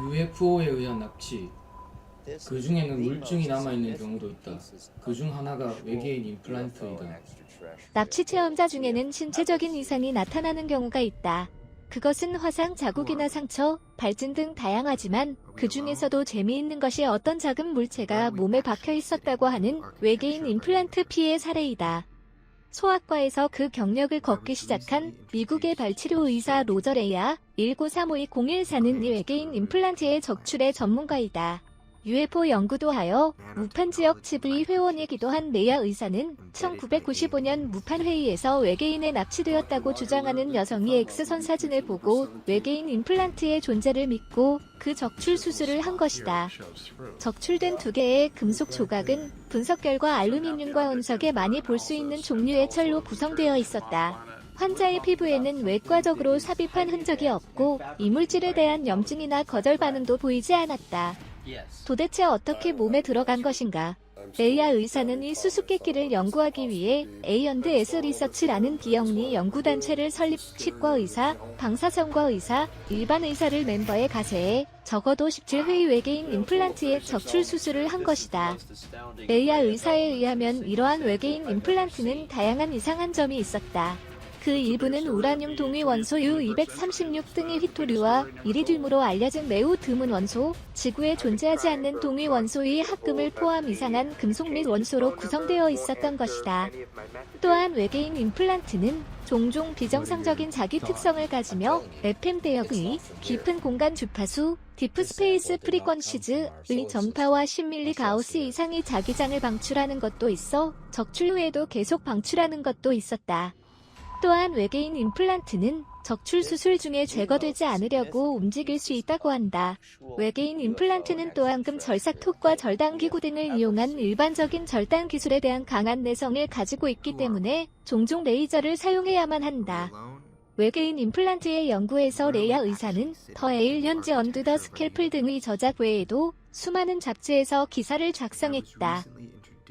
UFO에 의한 납치, 그 중에는 물증이 남아있는 경우도 있다. 그 중 하나가 외계인 임플란트이다. 납치 체험자 중에는 신체적인 이상이 나타나는 경우가 있다. 그것은 화상 자국이나 상처, 발진 등 다양하지만 그 중에서도 재미있는 것이 어떤 작은 물체가 몸에 박혀 있었다고 하는 외계인 임플란트 피해 사례이다. 소아과에서 그 경력을 걷기 시작한 미국의 발치료 의사 로저 레이아 1935201 사는 이 외계인 임플란트의 적출의 전문가이다. UFO 연구도 하여 무판 지역 지부의 회원이기도 한 레야 의사는 1995년 무판 회의에서 외계인에 납치되었다고 주장하는 여성이 X선 사진을 보고 외계인 임플란트의 존재를 믿고 그 적출 수술을 한 것이다. 적출된 두 개의 금속 조각은 분석 결과 알루미늄과 운석에 많이 볼 수 있는 종류의 철로 구성되어 있었다. 환자의 피부에는 외과적으로 삽입한 흔적이 없고 이물질에 대한 염증이나 거절 반응도 보이지 않았다. 도대체 어떻게 몸에 들어간 것인가? 레이아 의사는 이 수수께끼를 연구하기 위해 A&S 리서치라는 비영리 연구단체를 설립 치과 의사, 방사선과 의사, 일반 의사를 멤버에 가세해 적어도 17회의 외계인 임플란트의 적출 수술을 한 것이다. 레이아 의사에 의하면 이러한 외계인 임플란트는 다양한 이상한 점이 있었다. 그 일부는 우라늄 동위 원소 U236 등의 휘토류와 이리듐으로 알려진 매우 드문 원소, 지구에 존재하지 않는 동위 원소의 합금을 포함 이상한 금속 및 원소로 구성되어 있었던 것이다. 또한 외계인 임플란트는 종종 비정상적인 자기 특성을 가지며 FM 대역의 깊은 공간 주파수, 디프스페이스 프리퀀시즈의 전파와 10밀리 가우스 이상의 자기장을 방출하는 것도 있어 적출 후에도 계속 방출하는 것도 있었다. 또한 외계인 임플란트는 적출 수술 중에 제거되지 않으려고 움직일 수 있다고 한다. 외계인 임플란트는 또한 금 절삭 톡과 절단 기구 등을 이용한 일반적인 절단 기술에 대한 강한 내성을 가지고 있기 때문에 종종 레이저를 사용해야만 한다. 외계인 임플란트의 연구에서 레야 의사는 더 에일 현지 언드 더 스캘플 등의 저작 외에도 수많은 잡지에서 기사를 작성했다.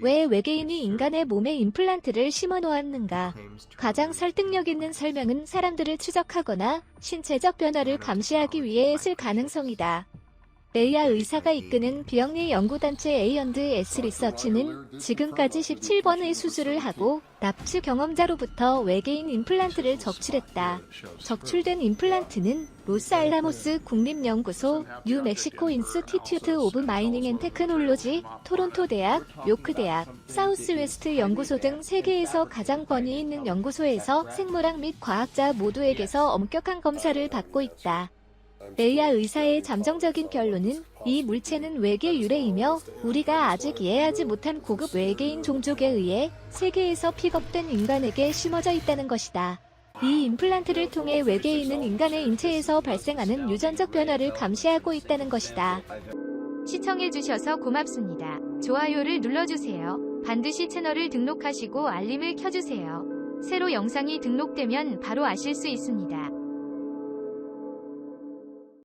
왜 외계인이 인간의 몸에 임플란트를 심어 놓았는가? 가장 설득력 있는 설명은 사람들을 추적하거나 신체적 변화를 감시하기 위해 했을 가능성이다. 레이아 의사가 이끄는 비영리 연구단체 A&S 리서치는 지금까지 17번의 수술을 하고 납치 경험자로부터 외계인 임플란트를 적출했다. 적출된 임플란트는 로스 알라모스 국립연구소, 뉴멕시코 인스티튜트 오브 마이닝 앤 테크놀로지, 토론토 대학, 요크 대학, 사우스웨스트 연구소 등 세계에서 가장 권위 있는 연구소에서 생물학 및 과학자 모두에게서 엄격한 검사를 받고 있다. 레이아 의사의 잠정적인 결론은 이 물체는 외계 유래이며 우리가 아직 이해하지 못한 고급 외계인 종족에 의해 세계에서 픽업된 인간에게 심어져 있다는 것이다. 이 임플란트를 통해 외계인은 인간의 인체에서 발생하는 유전적 변화를 감시하고 있다는 것이다. 시청해주셔서 고맙습니다. 좋아요를 눌러주세요. 반드시 채널을 등록하시고 알림을 켜주세요. 새로 영상이 등록되면 바로 아실 수 있습니다.